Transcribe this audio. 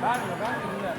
பேங்க்ல பேங்க் இல்லை